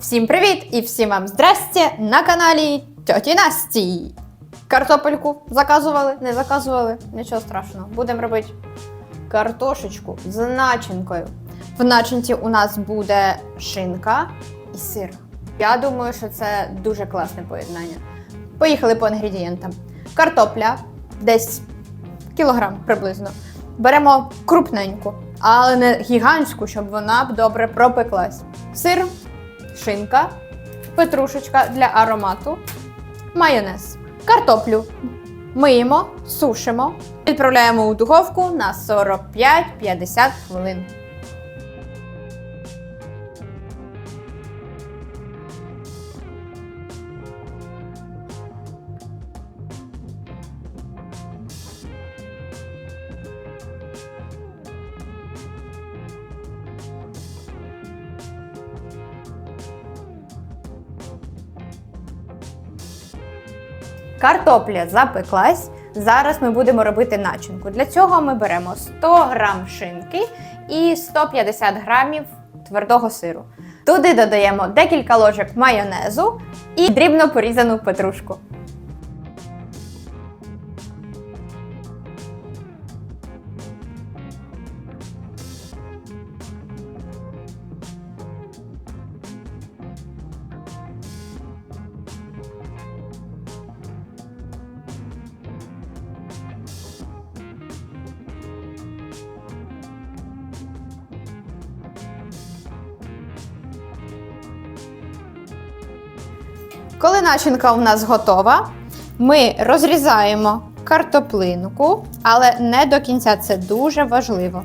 Всім привіт і всім вам здрасте на каналі Тьоті Насті. Картопельку заказували, не заказували, нічого страшного. Будемо робити картошечку з начинкою. В начинці у нас буде шинка і сир. Я думаю, що це дуже класне поєднання. Поїхали по інгредієнтам. Картопля десь кілограм приблизно. Беремо крупненьку, але не гігантську, щоб вона добре пропеклась. Сир, шинка, петрушечка для аромату, майонез, картоплю. Миємо, сушимо, відправляємо у духовку на 45-50 хвилин. Картопля запеклась. Зараз ми будемо робити начинку. Для цього ми беремо 100 грам шинки і 150 грамів твердого сиру. Туди додаємо декілька ложок майонезу і дрібно порізану петрушку. Коли начинка у нас готова, ми розрізаємо картоплинку, але не до кінця це дуже важливо.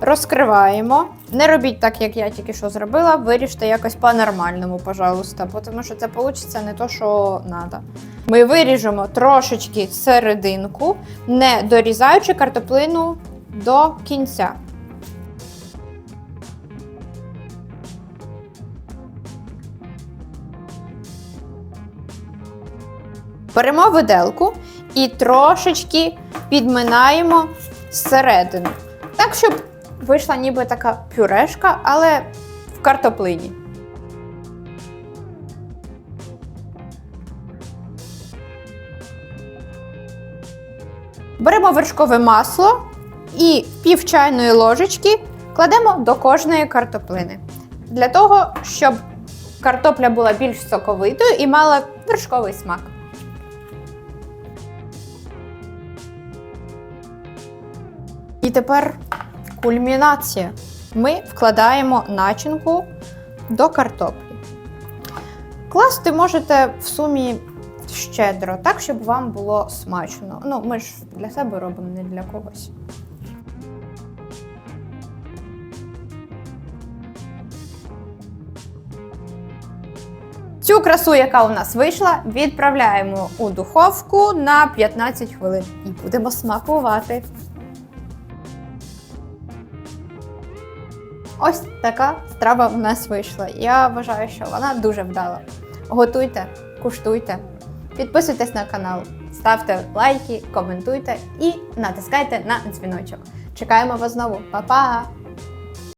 Розкриваємо. Не робіть так, як я тільки що зробила. Виріжте якось по-нормальному, пожалуйста, тому що це вийде не то, що треба. Ми виріжемо трошечки серединку, не дорізаючи картоплину до кінця. Беремо виделку і трошечки підминаємо зсередину. Так, щоб вийшла ніби така пюрешка, але в картоплині. Беремо вершкове масло і пів чайної ложечки кладемо до кожної картоплини. Для того, щоб картопля була більш соковитою і мала вершковий смак. І тепер кульмінація. Ми вкладаємо начинку до картоплі. Класти можете в сумі щедро, так, щоб вам було смачно. Ну, ми ж для себе робимо, не для когось. Цю красу, яка у нас вийшла, відправляємо у духовку на 15 хвилин і будемо смакувати. Ось така страва у нас вийшла. Я вважаю, що вона дуже вдала. Готуйте, куштуйте, підписуйтесь на канал, ставте лайки, коментуйте і натискайте на дзвіночок. Чекаємо вас знову. Па-па!